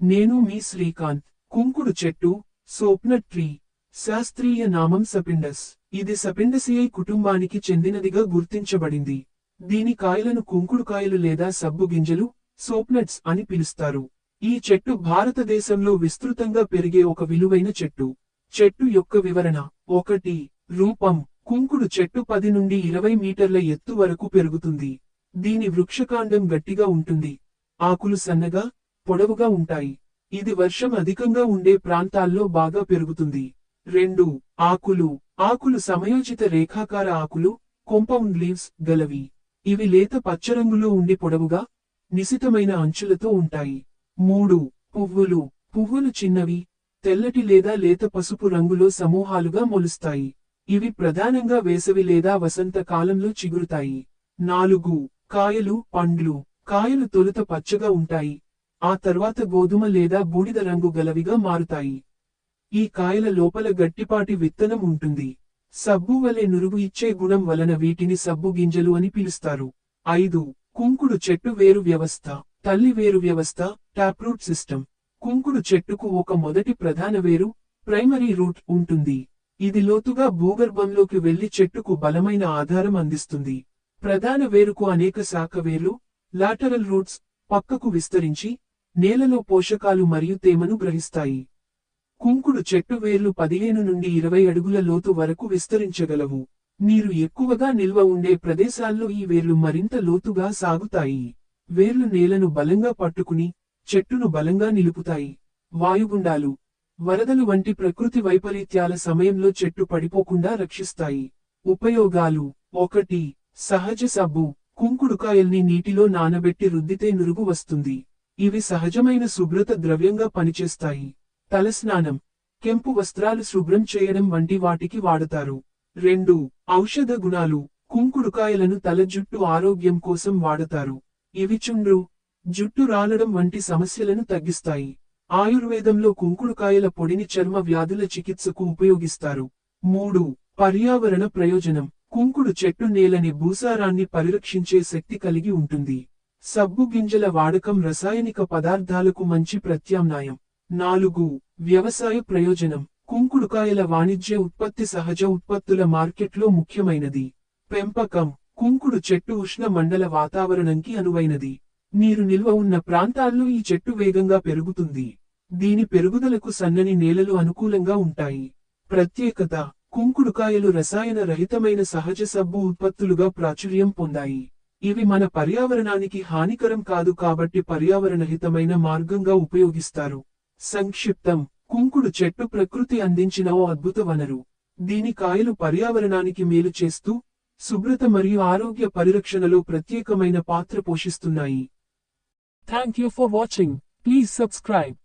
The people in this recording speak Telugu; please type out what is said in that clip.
నేను మీ శ్రీకాంత్. కుంకుడు చెట్టు సోప్నట్ ట్రీ. శాస్త్రీయ నామం సపిండస్. ఇది సపిండసిఐ కుటుంబానికి చెందినదిగా గుర్తించబడింది. దీని కాయలను కుంకుడుకాయలు లేదా సబ్బు గింజలు సోప్నట్స్ అని పిలుస్తారు. ఈ చెట్టు భారతదేశంలో విస్తృతంగా పెరిగే ఒక విలువైన చెట్టు. చెట్టు యొక్క వివరణ ఒకటి. రూపం. కుంకుడు చెట్టు పది నుండి ఇరవై మీటర్ల ఎత్తు వరకు పెరుగుతుంది. దీని వృక్షకాండం గట్టిగా ఉంటుంది. ఆకులు సన్నగా పొడవుగా ఉంటాయి. ఇది వర్షం అధికంగా ఉండే ప్రాంతాల్లో బాగా పెరుగుతుంది. రెండు ఆకులు. ఆకులు సమయోచిత రేఖాకార ఆకులు కొంపౌండ్ లీవ్స్ గలవి. ఇవి లేత పచ్చరంగులో ఉండి పొడవుగా నిశితమైన అంచులతో ఉంటాయి. మూడు పువ్వులు. పువ్వులు చిన్నవి తెల్లటి లేదా లేత పసుపు రంగులో సమూహాలుగా మొలుస్తాయి. ఇవి ప్రధానంగా వేసవి లేదా వసంత కాలంలో చిగురుతాయి. నాలుగు కాయలు పండ్లు. కాయలు తొలుత పచ్చగా ఉంటాయి. ఆ తర్వాత గోధుమ లేదా బూడిద రంగు గలవిగా మారుతాయి. ఈ కాయల లోపల గట్టిపాటి విత్తనం ఉంటుంది. సబ్బు వలె నురుగు ఇచ్చే గుణం వలన వీటిని సబ్బు గింజలు అని పిలుస్తారు. ఐదు. కుంకుడు చెట్టు వేరు వ్యవస్థ తల్లి వేరు వ్యవస్థ టాప్రూట్ సిస్టమ్. కుంకుడు చెట్టుకు ఒక మొదటి ప్రధాన వేరు ప్రైమరీ రూట్ ఉంటుంది. ఇది లోతుగా భూగర్భంలోకి వెళ్ళి చెట్టుకు బలమైన ఆధారం అందిస్తుంది. ప్రధాన వేరుకు అనేక శాఖ వేర్లు లాటరల్ రూట్స్ పక్కకు విస్తరించి నేలలో పోషకాలు మరియు తేమను గ్రహిస్తాయి. కుంకుడు చెట్టు వేర్లు పదిహేను నుండి ఇరవై అడుగుల లోతు వరకు విస్తరించగలవు. నీరు ఎక్కువగా నిల్వ ఉండే ప్రదేశాల్లో ఈ వేర్లు మరింత లోతుగా సాగుతాయి. వేర్లు నేలను బలంగా పట్టుకుని చెట్టును బలంగా నిలుపుతాయి. వాయుగుండాలు వరదలు వంటి ప్రకృతి వైపరీత్యాల సమయంలో చెట్టు పడిపోకుండా రక్షిస్తాయి. ఉపయోగాలు ఒకటి సహజ సబ్బు కుంకుడుకాయల్ని నీటిలో నానబెట్టి రుద్దితే నురుగు వస్తుంది. ఇవి సహజమైన శుభ్రత ద్రవ్యంగా పనిచేస్తాయి. తలస్నానం కెంపు వస్త్రాలు శుభ్రం చేయడం వంటి వాటికి వాడతారు. రెండు ఔషధ గుణాలు కుంకుడుకాయలను తల జుట్టు ఆరోగ్యం కోసం వాడతారు. ఇవి చుండ్రు జుట్టు రాలడం వంటి సమస్యలను తగ్గిస్తాయి. ఆయుర్వేదంలో కుంకుడుకాయల పొడిని చర్మ వ్యాధుల చికిత్సకు ఉపయోగిస్తారు. మూడు పర్యావరణ ప్రయోజనం కుంకుడు చెట్టు నేలని భూసారాన్ని పరిరక్షించే శక్తి కలిగి ఉంటుంది. సబ్బు గింజల వాడకం రసాయనిక పదార్థాలకు మంచి ప్రత్యామ్నాయం. నాలుగు వ్యవసాయ ప్రయోజనం. కుంకుడుకాయల వాణిజ్య ఉత్పత్తి సహజ ఉత్పత్తుల మార్కెట్లో ముఖ్యమైనది. పెంపకం. కుంకుడు చెట్టు ఉష్ణ మండల వాతావరణంకి అనువైనది. నీరు నిల్వ ఉన్న ప్రాంతాల్లో ఈ చెట్టు వేగంగా పెరుగుతుంది. దీని పెరుగుదలకు సన్నని నేలలు అనుకూలంగా ఉంటాయి. ప్రత్యేకత. కుంకుడుకాయలు రసాయన రహితమైన సహజ సబ్బు ఉత్పత్తులుగా ప్రాచుర్యం పొందాయి. ఇవి మన పర్యావరణానికి హానికరం కాదు కాబట్టి పర్యావరణహితమైన మార్గంగా ఉపయోగిస్తారు. సంక్షిప్తం. కుంకుడు చెట్టు ప్రకృతి అందించిన ఓ అద్భుత వనరు. దీని కాయలు పర్యావరణానికి మేలు చేస్తూ శుభ్రత మరియు ఆరోగ్య పరిరక్షణలో ప్రత్యేకమైన పాత్ర పోషిస్తున్నాయి. Thank you for watching please subscribe